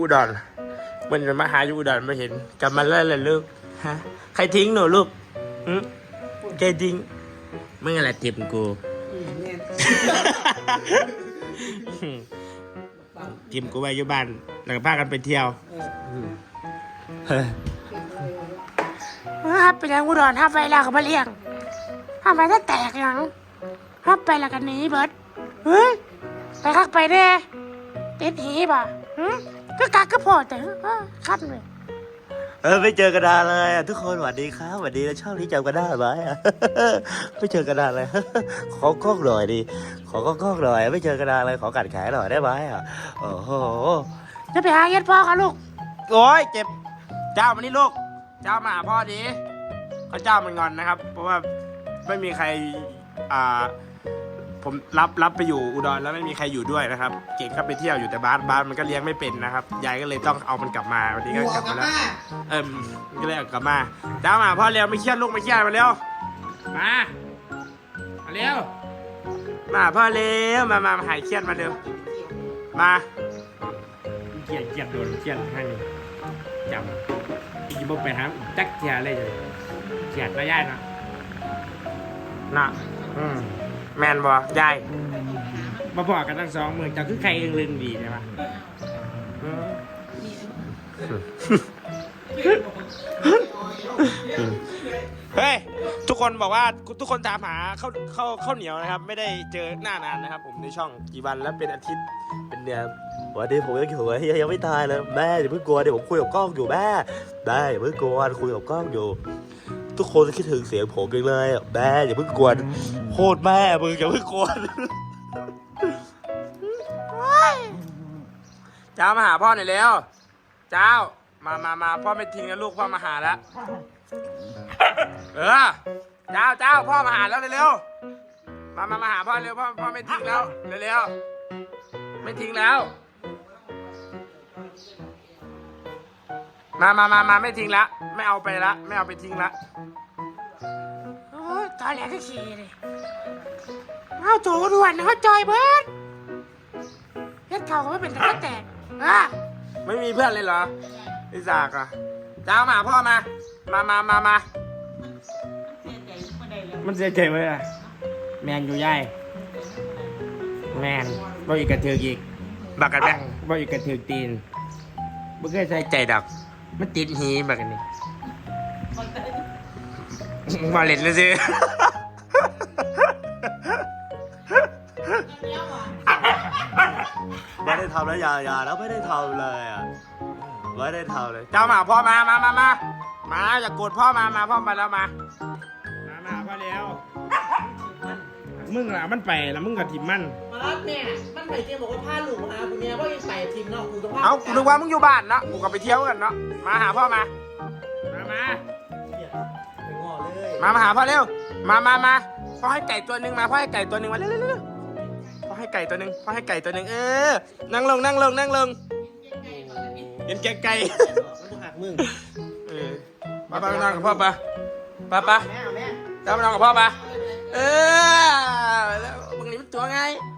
อุดรมันจะมาหาอยู่อุดรมาเห็นกลับมาแล้วแหละลูกฮะใครทิ้งหนูลูกอืมใครทิ้งมึงอะไรทิมกูทิมกูไว้อยู่บ้านแล้วก็พากันไปเที่ยวเออฮับไปแล้วอุดรฮับไปแล้วก็มาเลี้ยงฮับไปถ้าแตกยังฮับไปแล้วกันนี้เบิร์ดเฮ้ยไปคักไปเด้ติดหีบ่ะ หึก็กักก็พอแต่เออคัดเลยเออไม่เจอกันนานเลยอะทุกคนสวัสดีครับสวัสดีแล้วชอบที่จำกันได้ไหมอะไม่เจอกันนานเลย ขอกล้องหน่อยดิขอกล้องหน่อย ไม่เจอกันนานเลยขอกัดแขนหน่อยได้ไหมอะโอ้โหจะไปหาเย็ดพ่อค่ะลูกโอ้ยเจ็บเจ้ามานี่ลูก เจ้ามาหาพ่อดีเขาเจ้ามันงอนนะครับ เพราะว่าไม่มีใครอ่า ผมรับรับไปอยู่อุดรแล้วไม่มีใครอยู่ด้วยนะครับ เก่งก็ไปเที่ยวอยู่แต่บ้านบ้านมันก็เลี้ยงไม่เป็นนะครับยายก็เลยต้องเอามันกลับมาวันนี้ก็หัวกลับกัมาบแล้วมาเอิมก็เลยเอากลับมาเจ้ามาพ่อเร็วไม่เครียดลูกไม่เครียดมาเร็วมามาเร็วมาพ่อเร็วมามามาหายเครียดมาเร็วมาเครียดเครียดโดนเครียดให้นี่จำอีกบอกไปหาจักเทียเลยเลยเครียดไม่ย่ายนะน่ะอืม แมนบอยายมาบอกกันทั้งสองมือจะคือใครเองลึงดีใช่ปะอืมเฮ้ย ทุกคนบอกว่าทุกคนตามหาข้าวข้าวข้าวเหนียวนะครับ ไม่ได้เจอหน้านานนะครับ ผมในช่องกี่วันแล้วเป็นอาทิตย์เป็นเดือนวันนี้ผมยังอยู่ยังยังไม่ตายเลยแม่อย่าเพิ่งกลัวเดี๋ยวผมคุยกับกล้องอยู่แม่แม่อย่าเพิ่งกลัวคุยกับกล้องอยู่ ทุกคนคิดถึงเสียงผมจังเลยแม่อย่าเพิ่งกวนโคตรแม่มึงอย่าเพิ่งกวนเจ้ามาหาพ่อหน่อยเร็วเจ้า มามามาพ่อไม่ทิ้งนะลูกพ่อมาหาแล้วเออเจ้าเจ้าพ่อมาหาแล้วเร็วๆมามามาหาพ่อเร็วพ่อพ่อไม่ทิ้งแล้วเร็วๆไม่ทิ้งแล้ว มามามามาไม่ทิ้งละ ไม่เอาไปละ ไม่เอาไปทิ้งละโอ้ยตอนแรกก็ขี่เลยเอาโถด่วนเขาจอยเบิร์ดเฮ็ดเขาก็ไม่เป็นแต่ก็แตกอะไม่มีเพื่อนเลยเหรอพี่สากอะเจ้ามาหาพ่อมา มามามามามันเสียใจไหมอะแมนอยู่ย่ายแมนบ่อีกกระเทือกอีกบักกันแบงบ่อีกกระเทือกตีนบ่เคยใส่ใจดอก มันติดหีบักกันนี่มาเล่นเลยสิไม่ได้ทำแล้วอย่าอย่าแล้วไม่ได้ทำเลยอะไม่ได้ทำเลย เจ้ามาหาพ่อมามามามามาอย่าโกรธพ่อมามาพ่อมาแล้วมามามาพ่อแล้วมึงล่ะมันไปแล้วมึงกับทีมมัน มารับแม่ มันไปเจบอกว่าพาลูกมาหาคุณเนี่ยว่ายังไปทีมนอกกูต้องพาเอากูนึกว่ามึงอยู่บ้านเนาะกูก็ไปเที่ยวกันเนาะมาหาพ่อมา มามาไปงอเลยมามาหาพ่อเร็วมามามาพ่อให้ไก่ตัวหนึ่งมาพ่อให้ไก่ตัวหนึ่งมาเร็วเร็วเร็วพ่อให้ไก่ตัวหนึ่งพ่อให้ไก่ตัวหนึ่งเออ นั่งลงนั่งลงนั่งลงเห็นแกไก่มันต้องหักมึงเออมาไปนอนกับพ่อปะปะปะแม่เอาแม่เจ้ามานอนกับพ่อปะเออแล้วมึงนี่มันตัวไงเ